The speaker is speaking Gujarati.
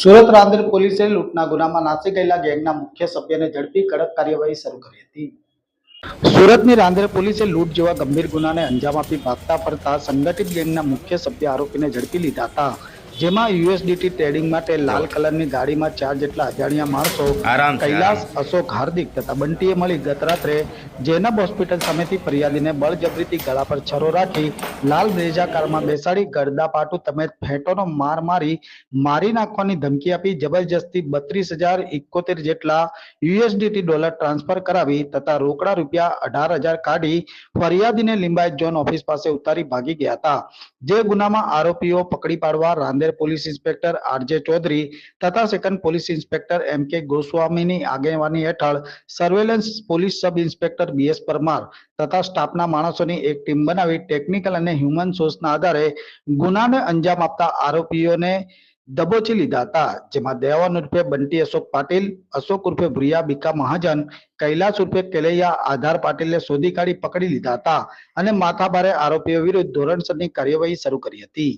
સુરત રાંદેર પોલીસે લૂંટના ગુનામાં નાસી ગયેલા ગેંગના મુખ્ય સભ્યને ઝડપી કડક કાર્યવાહી શરૂ કરી હતી. સુરતની રાંદેર પોલીસે લૂંટ જેવા ગંભીર ગુનાને અંજામ આપી ભાગતા ફરતા સંગઠિત ગેંગના મુખ્ય સભ્ય આરોપીને ઝડપી લીધા હતા. જેમાં યુએસડીટી ટ્રેડિંગ માટે લાલ કલરની ગાડીમાં ચાર જેટલા અજાણ્યા માણસો કૈલાસ અશોક હાર્દિક તથા બંટીએ મળી ગત રાત્રે જેનબ હોસ્પિટલ સામેથી ફરિયાદીને બળજબરીથી ગળા પર છરો રાખી લાલ બ્રેઝા કારમાં બેસાડી ગરદાપાટુ તેમજ ફેંટોનો માર મારી મારી નાખવાની ધમકી આપી જબરજસ્તી બત્રીસ હજાર ઇકોતેર જેટલા યુએસડીટી ડોલર ટ્રાન્સફર કરાવી તથા રોકડા રૂપિયા અઢાર હજાર કાઢી ફરિયાદીને લિંબાયત ઝોન ઓફિસ પાસે ઉતારી ભાગી ગયા હતા. જે ગુનામાં આરોપીઓ પકડી પાડવા Rander police inspector RJ Chaudhari તથા second police inspector M K ગોસ્વામીની આગેવાની હેઠળ surveillance police sub inspector BS Parmar તથા સ્ટાફના માણસોની એક ટીમ બનાવી ટેકનિકલ અને હ્યુમન સોર્સના આધારે ગુનાને અંજામ આપતા આરોપીઓને દબોચી લીધા હતા, જેમાં દેવાન ઉર્ફે બંટી અશોક પાટીલ, અશોક ઉર્ફે ભુરિયા બીકા મહાજન, કૈલાસ ઉર્ફે કેલૈયા, આધાર પાટીલને શોધી કાઢી પકડી લીધા હતા અને માથાભારે આરોપીઓ વિરુદ્ધ ધોરણસરની કાર્યવાહી શરૂ કરી હતી.